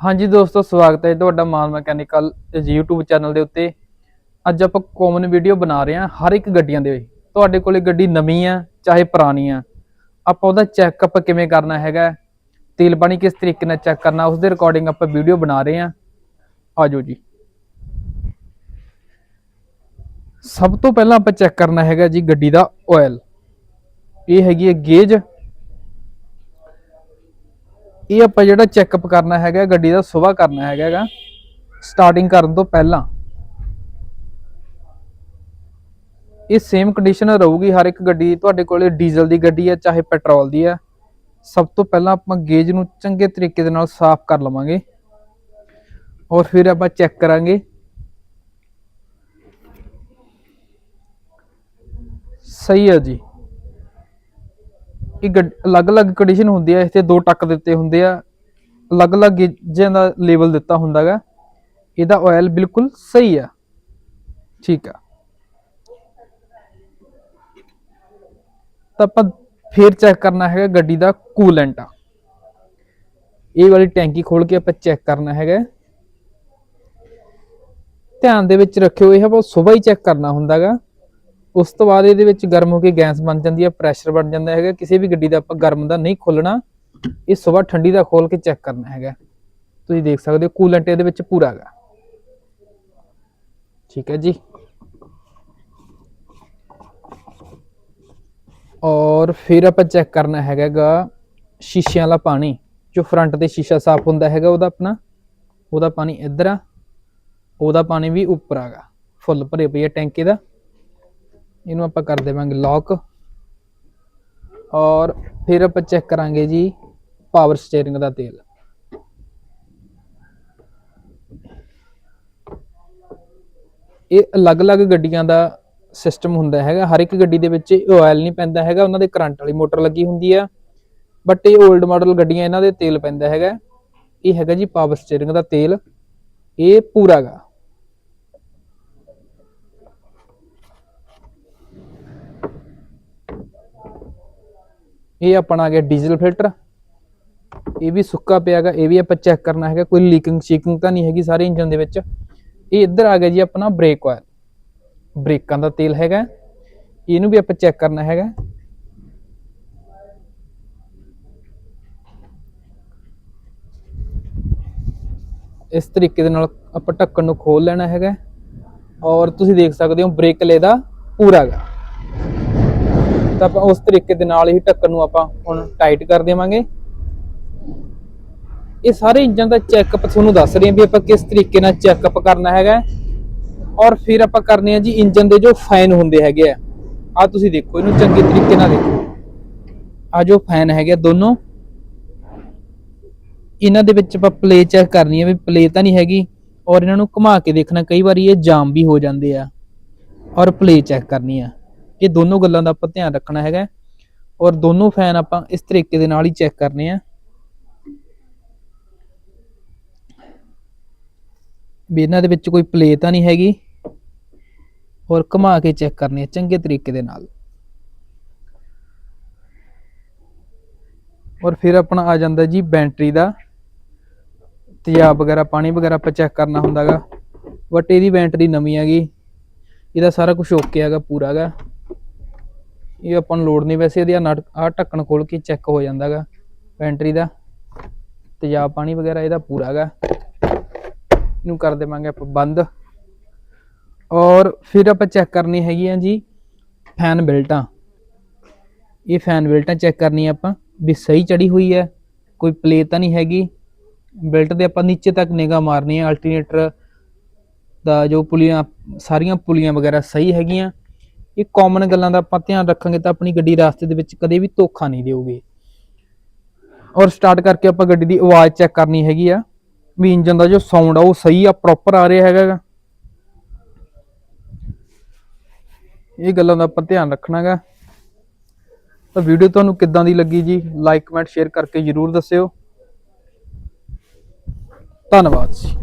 ਹਾਂਜੀ ਦੋਸਤੋ, ਸਵਾਗਤ ਹੈ ਤੁਹਾਡਾ ਮਾਨ ਮਕੈਨੀਕਲ ਇਸ YouTube ਚੈਨਲ ਦੇ ਉੱਤੇ। ਅੱਜ ਆਪਾਂ ਕਾਮਨ ਵੀਡੀਓ ਬਣਾ ਰਹੇ ਹਾਂ ਹਰ ਇੱਕ ਗੱਡੀਆਂ ਦੇ ਤੁਹਾਡੇ ਕੋਲੇ ਗੱਡੀ ਨਵੀਂ ਆ, ਚਾਹੇ ਪੁਰਾਣੀ ਆ। ਆਪਾਂ ਉਹਦਾ ਚੈੱਕਅਪ ਕਿਵੇਂ ਕਰਨਾ ਹੈਗਾ, ਤੇਲ ਪਾਣੀ ਕਿਸ ਤਰੀਕੇ ਨਾਲ ਚੈੱਕ ਕਰਨਾ, ਉਸ ਦੇ ਰਿਕਾਰਡਿੰਗ ਆਪਾਂ ਵੀਡੀਓ ਬਣਾ ਰਹੇ ਹਾਂ। ਆਜੋ ਜੀ। ਸਭ ਤੋਂ ਪਹਿਲਾਂ ਆਪਾਂ ਚੈੱਕ ਕਰਨਾ ਹੈਗਾ ਜੀ ਗੱਡੀ ਦਾ ਆਇਲ ਇਹ ਹੈਗੀ ਹੈ ਗੇਜ ਇਹ ਆਪਾਂ ਜਿਹੜਾ ਚੈੱਕਅਪ ਕਰਨਾ ਹੈਗਾ, ਗੱਡੀ ਦਾ ਸਵੇਰ ਕਰਨਾ ਹੈਗਾ ਸਟਾਰਟਿੰਗ ਕਰਨ ਤੋਂ ਪਹਿਲਾਂ। ਇਹ ਸੇਮ ਕੰਡੀਸ਼ਨ ਰਹੂਗੀ ਹਰ ਇੱਕ ਗੱਡੀ ਤੁਹਾਡੇ ਕੋਲੇ ਡੀਜ਼ਲ ਦੀ ਗੱਡੀ ਹੈ, ਚਾਹੇ ਪੈਟਰੋਲ ਦੀ ਹੈ। ਸਭ ਤੋਂ ਪਹਿਲਾਂ ਆਪਾਂ ਗੇਜ ਨੂੰ ਚੰਗੇ ਤਰੀਕੇ ਦੇ ਨਾਲ ਸਾਫ਼ ਕਰ ਲਵਾਂਗੇ। ਔਰ ਫਿਰ ਆਪਾਂ ਚੈੱਕ ਕਰਾਂਗੇ। ਸਹੀ ਹੈ ਜੀ। ਇਹ ਅਲੱਗ-ਅਲੱਗ ਕੰਡੀਸ਼ਨ ਹੁੰਦੀ ਹੈ ਇੱਥੇ ਦੋ ਟੱਕ ਦਿੱਤੇ ਹੁੰਦੇ ਆ। ਅਲੱਗ-ਅਲੱਗ ਗੇਜਾਂ ਦਾ ਲੈਵਲ ਦਿੱਤਾ ਹੁੰਦਾਗਾ ਇਹਦਾ ਆਇਲ ਬਿਲਕੁਲ ਸਹੀ ਆ। ਠੀਕ ਆ। ਤਾਂ ਆਪਾਂ ਫੇਰ ਚੈੱਕ ਕਰਨਾ ਹੈਗਾ ਗੱਡੀ ਦਾ ਕੂਲੈਂਟ ਆ। ਇਹ ਵਾਲੀ ਟੈਂਕੀ ਖੋਲ ਕੇ ਆਪਾਂ ਚੈੱਕ ਕਰਨਾ ਹੈਗਾ। ਧਿਆਨ ਦੇ ਵਿੱਚ ਰੱਖਿਓ, ਇਹ ਆਪਾਂ ਸਵੇਰ ਹੀ ਚੈੱਕ ਕਰਨਾ ਹੁੰਦਾਗਾ ਉਸ ਤੋਂ ਬਾਅਦ ਇਹਦੇ ਵਿੱਚ ਗਰਮ ਹੋ ਕੇ ਗੈਸ ਬਣ ਜਾਂਦੀ ਹੈ, ਪ੍ਰੈਸ਼ਰ ਬਣ ਜਾਂਦਾ ਹੈਗਾ। ਕਿਸੇ ਵੀ ਗੱਡੀ ਦਾ ਆਪਾਂ ਗਰਮ ਦਾ ਨਹੀਂ ਖੋਲਣਾ, ਇਹ ਸਵੇਰ ਠੰਡੀ ਦਾ ਖੋਲ ਕੇ ਚੈੱਕ ਕਰਨਾ ਹੈਗਾ। ਤੁਸੀਂ ਦੇਖ ਸਕਦੇ ਹੋ, ਕੂਲੈਂਟ ਇਹਦੇ ਵਿੱਚ ਪੂਰਾ ਹੈਗਾ। ਠੀਕ ਹੈ ਜੀ। ਔਰ ਫਿਰ ਆਪਾਂ ਚੈੱਕ ਕਰਨਾ ਹੈਗਾਗਾ, ਸ਼ੀਸ਼ਿਆਂ ਵਾਲਾ ਪਾਣੀ, ਜੋ ਫਰੰਟ ਤੇ ਸ਼ੀਸ਼ਾ ਸਾਫ਼ ਹੁੰਦਾ ਹੈਗਾ, ਉਹਦਾ ਆਪਣਾ। ਉਹਦਾ ਪਾਣੀ ਇੱਧਰ ਆ। ਉਹਦਾ ਪਾਣੀ ਵੀ ਉੱਪਰ ਆਗਾ। ਫੁੱਲ ਭਰੇ ਪਈ ਹੈ ਟੈਂਕੀ ਦਾ। ਇਹਨੂੰ ਆਪਾਂ ਕਰ ਦੇਵਾਂਗੇ ਲੌਕ ਔਰ ਫਿਰ ਆਪਾਂ ਚੈੱਕ ਕਰਾਂਗੇ ਜੀ ਪਾਵਰ ਸਟੀਅਰਿੰਗ ਦਾ ਤੇਲ। ਇਹ ਅਲੱਗ-ਅਲੱਗ ਗੱਡੀਆਂ ਦਾ ਸਿਸਟਮ ਹੁੰਦਾ ਹੈਗਾ। ਹਰ ਇੱਕ ਗੱਡੀ ਦੇ ਵਿੱਚ ਆਇਲ ਨਹੀਂ ਪੈਂਦਾ ਹੈਗਾ, ਉਹਨਾਂ ਦੇ ਕਰੰਟ ਵਾਲੀ ਮੋਟਰ ਲੱਗੀ ਹੁੰਦੀ ਆ। ਬਟ ਇਹ 올ਡ ਮਾਡਲ ਗੱਡੀਆਂ ਇਹਨਾਂ ਦੇ ਤੇਲ ਪੈਂਦਾ ਹੈਗਾ। ਇਹ ਹੈਗਾ ਜੀ ਪਾਵਰ ਸਟੀਅਰਿੰਗ ਦਾ ਤੇਲ। ਇਹ ਪੂਰਾ ਇਹ ਆਪਣਾ ਆ ਗਿਆ ਡੀਜ਼ਲ ਫਿਲਟਰ ਇਹ ਵੀ ਸੁੱਕਾ ਪਿਆਗਾ ਇਹ ਵੀ ਆਪਾਂ ਚੈੱਕ ਕਰਨਾ ਹੈਗਾ, ਕੋਈ ਲੀਕਿੰਗ ਸ਼ੀਕਿੰਗ ਤਾਂ ਨਹੀਂ ਹੈਗੀ ਸਾਰੇ ਇੰਜਨ ਦੇ ਵਿੱਚ। ਇਹ ਇੱਧਰ ਆ ਗਿਆ ਜੀ ਆਪਣਾ ਬ੍ਰੇਕ ਆਇਲ ਬ੍ਰੇਕਾਂ ਦਾ ਤੇਲ ਹੈਗਾ। ਇਹਨੂੰ ਵੀ ਆਪਾਂ ਚੈੱਕ ਕਰਨਾ ਹੈਗਾ। ਇਸ ਤਰੀਕੇ ਦੇ ਨਾਲ ਆਪਾਂ ਢੱਕਣ ਨੂੰ ਖੋਲ ਲੈਣਾ ਹੈਗਾ। ਔਰ ਤੁਸੀਂ ਦੇਖ ਸਕਦੇ ਹੋ ਬ੍ਰੇਕ ਲੈ ਦਾ ਪੂਰਾ ਗਾ ਤਾਂ ਆਪਾਂ ਉਸ ਤਰੀਕੇ ਦੇ ਨਾਲ ਹੀ ਢੱਕਣ ਨੂੰ ਆਪਾਂ ਹੁਣ ਟਾਈਟ ਕਰ ਦੇਵਾਂਗੇ। ਇਹ ਸਾਰੇ ਇੰਜਨ ਦਾ ਚੈੱਕਅਪ ਤੁਹਾਨੂੰ ਦੱਸ ਰਹੇ ਹਾਂ ਵੀ ਆਪਾਂ ਕਿਸ ਤਰੀਕੇ ਨਾਲ ਚੈੱਕਅਪ ਕਰਨਾ ਹੈਗਾ ਔਰ ਫਿਰ ਆਪਾਂ ਕਰਨੇ ਆ ਜੀ ਇੰਜਨ ਦੇ ਜੋ ਫੈਨ ਹੁੰਦੇ ਹੈਗੇ ਆ। ਆ ਤੁਸੀਂ ਦੇਖੋ, ਇਹਨੂੰ ਚੰਗੇ ਤਰੀਕੇ ਨਾਲ ਦੇਖੋ। ਆ ਜੋ ਫੈਨ ਹੈਗੇ ਆ ਦੋਨੋਂ। ਇਹਨਾਂ ਦੇ ਵਿੱਚ ਆਪਾਂ ਪਲੇ ਚੈੱਕ ਕਰਨੀ ਹੈ ਵੀ ਪਲੇ ਤਾਂ ਨਹੀਂ ਹੈਗੀ। ਔਰ ਇਹਨਾਂ ਨੂੰ ਘੁਮਾ ਕੇ ਦੇਖਣਾ, ਕਈ ਵਾਰੀ ਇਹ ਜਾਮ ਵੀ ਹੋ ਜਾਂਦੇ ਆ। ਔਰ ਪਲੇ ਚੈੱਕ ਕਰਨੀ ਆ। ਇਹ ਦੋਨੋਂ ਗੱਲਾਂ ਦਾ ਆਪਾਂ ਧਿਆਨ ਰੱਖਣਾ ਹੈਗਾ ਔਰ ਦੋਨੋਂ ਫੈਨ ਆਪਾਂ ਇਸ ਤਰੀਕੇ ਦੇ ਨਾਲ ਹੀ ਚੈੱਕ ਕਰਨੇ ਆ। ਵੀ ਇਹਨਾਂ ਦੇ ਵਿੱਚ ਕੋਈ ਪਲੇ ਤਾਂ ਨਹੀਂ ਹੈਗੀ। ਔਰ ਘੁਮਾ ਕੇ ਚੈੱਕ ਕਰਨੇ ਆ ਚੰਗੇ ਤਰੀਕੇ ਦੇ ਨਾਲ। ਔਰ ਫਿਰ ਆਪਣਾ ਆ ਜਾਂਦਾ ਜੀ ਬੈਟਰੀ ਦਾ। ਤੇਜ਼ਾਬ ਵਗੈਰਾ ਪਾਣੀ ਵਗੈਰਾ ਆਪਾਂ ਚੈੱਕ ਕਰਨਾ ਹੁੰਦਾਗਾ ਬਟ ਇਹਦੀ ਬੈਟਰੀ ਨਵੀਂ ਹੈਗੀ। ਇਹਦਾ ਸਾਰਾ ਕੁਝ ਓਕੇ ਹੈਗਾ, ਪੂਰਾ ਹੈਗਾ। ਇਹ ਆਪਾਂ ਨੂੰ ਲੋੜ ਨਹੀਂ ਵੈਸੇ ਇਹਦੀ ਆ ਆਹ ਢੱਕਣ ਖੋਲ ਕੇ ਚੈੱਕ ਹੋ ਜਾਂਦਾਗਾ ਬੈਟਰੀ ਦਾ ਤੇਜ਼ਾਬ ਪਾਣੀ ਵਗੈਰਾ ਇਹਦਾ ਪੂਰਾ ਹੈਗਾ ਇਹਨੂੰ ਕਰ ਦੇਵਾਂਗੇ ਆਪਾਂ ਬੰਦ। ਔਰ ਫਿਰ ਆਪਾਂ ਚੈੱਕ ਕਰਨੀ ਹੈਗੀ ਆ ਜੀ ਫੈਨ ਬੈਲਟਾਂ ਇਹ ਫੈਨ ਬੈਲਟਾਂ ਚੈੱਕ ਕਰਨੀ ਆਪਾਂ ਵੀ ਸਹੀ ਚੜੀ ਹੋਈ ਹੈ, ਕੋਈ ਪਲੇ ਤਾਂ ਨਹੀਂ ਹੈਗੀ। ਬੈਲਟ ਦੇ ਆਪਾਂ ਨੀਚੇ ਤੱਕ ਨਿਗਾਹ ਮਾਰਨੀ ਹੈ ਅਲਟਰਨੇਟਰ ਦਾ ਜੋ ਪੁਲੀਆਂ, ਸਾਰੀਆਂ ਪੁਲੀਆਂ ਵਗੈਰਾ ਸਹੀ ਹੈਗੀਆਂ। ਇਹ ਕਾਮਨ ਗੱਲਾਂ ਦਾ ਆਪਾਂ ਧਿਆਨ ਰੱਖਾਂਗੇ ਤਾਂ ਆਪਣੀ ਗੱਡੀ ਰਸਤੇ ਦੇ ਵਿੱਚ ਕਦੇ ਵੀ ਧੋਖਾ ਨਹੀਂ ਦੇਊਗੀ ਔਰ ਸਟਾਰਟ ਕਰਕੇ ਆਪਾਂ ਗੱਡੀ ਦੀ ਆਵਾਜ਼ ਚੈੱਕ ਕਰਨੀ ਹੈਗੀ ਆ, ਵੀ ਇੰਜਨ ਦਾ ਜੋ ਸਾਊਂਡ ਆ ਉਹ ਸਹੀ ਆ ਪ੍ਰੋਪਰ ਆ ਰਿਹਾ ਹੈਗਾ ਗਾ। ਇਹ ਗੱਲਾਂ ਦਾ ਆਪਾਂ ਧਿਆਨ ਰੱਖਣਾਗਾ। ਤਾਂ ਵੀਡੀਓ ਤੁਹਾਨੂੰ ਕਿੱਦਾਂ ਦੀ ਲੱਗੀ ਜੀ? ਲਾਈਕ ਕਮੈਂਟ ਸ਼ੇਅਰ ਕਰਕੇ ਜਰੂਰ ਦੱਸਿਓ। ਧੰਨਵਾਦ ਜੀ।